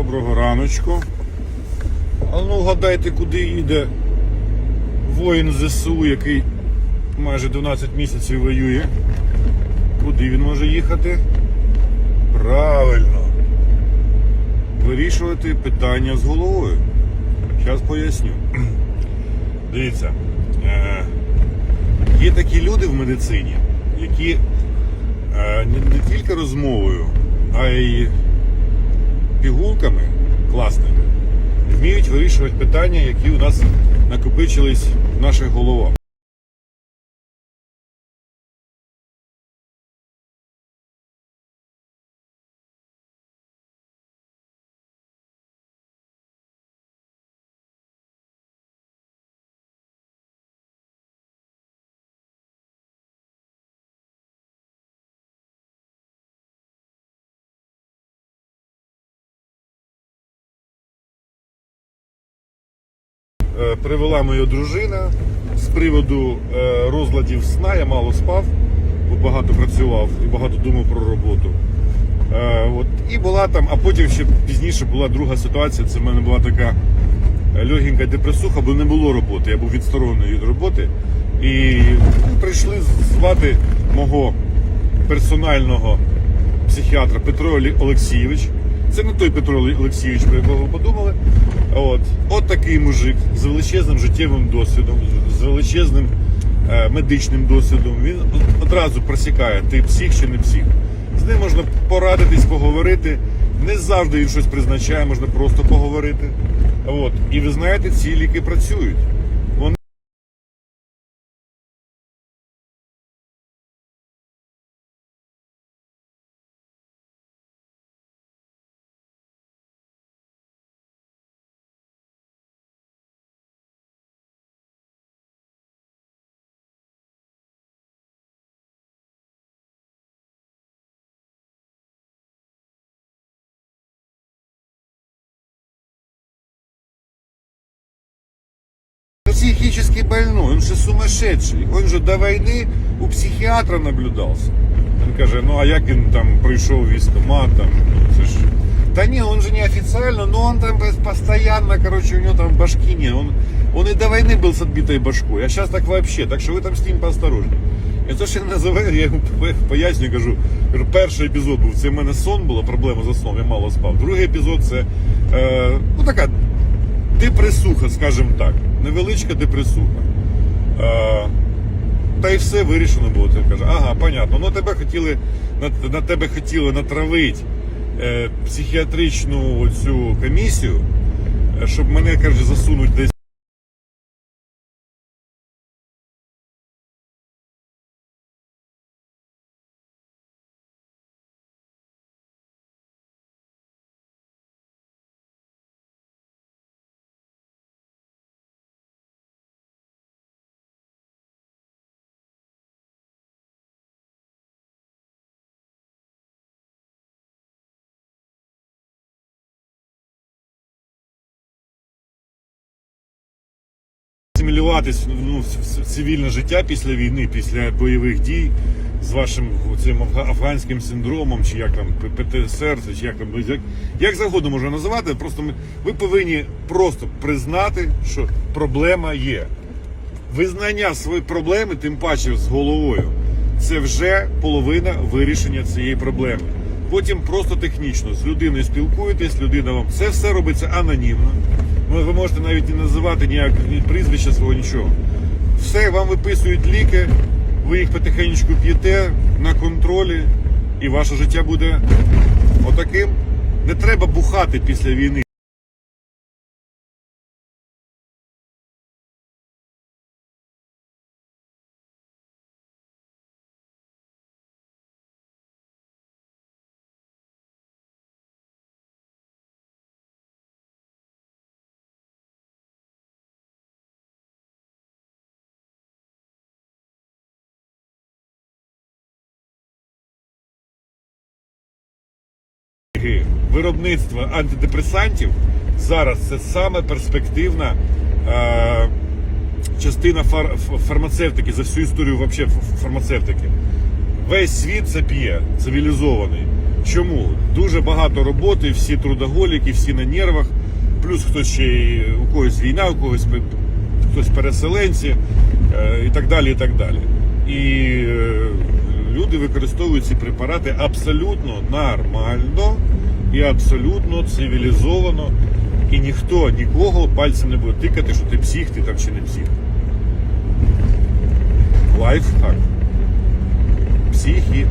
Доброго раночку. А ну гадайте, куди їде воїн ЗСУ, який майже 12 місяців воює. Куди він може їхати? Правильно. Вирішувати питання з головою. Зараз поясню. Дивіться, е, є такі люди в медицині, які е, не, не тільки розмовою, а й пігулками класними вміють вирішувати питання, які у нас накопичились в наших головах. Привела моя дружина з приводу е, розладів сна. Я мало спав, бо багато працював і багато думав про роботу. Е, От, і була там, а потім ще пізніше була друга ситуація. Це в мене була така е, легенька депресуха, бо не було роботи. Я був відсторонений від роботи. І прийшли звати мого персонального психіатра Петро Олексійович. Це не той Петро Олексійович, про якого ви подумали. От, от такий мужик з величезним життєвим досвідом, з величезним е, медичним досвідом. Він одразу просікає, ти псих чи не псих. З ним можна порадитись, поговорити. Не завжди він щось призначає, можна просто поговорити. От. І ви знаєте, ці ліки працюють. психически больной, он же сумасшедший. Он же до войны у психіатра наблюдався. Він каже, ну а як він там прийшов в військкомат, там, ну, це ж... Да не, он же не официально, но он там постоянно, короче, у него там башки нет. Он, он и до войны был с отбитой башкой, а сейчас так вообще, так що ви там з ним поосторожні. І то, що я називаю, я йому пояснюю, кажу, кажу, перший епізод був, це в мене сон була, проблема за сном, я мало спав. Другий епізод це е, ну така депресуха, скажімо так. Невеличка депресуха. Е, та й все вирішено було. Ти каже, ага, понятно. Ну тебе хотіли, на, на тебе хотіли натравити е, психіатричну цю комісію, е, щоб мене, каже, засунуть десь. Асимілюватись ну, в цивільне життя після війни, після бойових дій з вашим цим афганським синдромом, чи як там ПТСР, чи як там як, як завгодно можна називати. Просто ми, ви повинні просто признати, що проблема є. Визнання своєї проблеми, тим паче з головою, це вже половина вирішення цієї проблеми. Потім просто технічно з людиною спілкуєтесь, людина вам це все робиться анонімно. Ви, ви можете навіть не називати ніяк ні прізвища свого нічого. Все вам виписують ліки, ви їх потихеньку п'єте на контролі, і ваше життя буде отаким. Не треба бухати після війни. Виробництво антидепресантів зараз це саме перспективна е, частина фар, фармацевтики за всю історію вообще фармацевтики. Весь світ це п'є, цивілізований. Чому? Дуже багато роботи, всі трудоголіки, всі на нервах, плюс хтось ще й у когось війна, у когось хтось переселенці е, і так далі. І так далі. І е, люди використовують ці препарати абсолютно нормально і абсолютно цивілізовано. І ніхто нікого пальцем не буде тикати, що ти псих, ти там чи не псих. Лайфхак. Психі.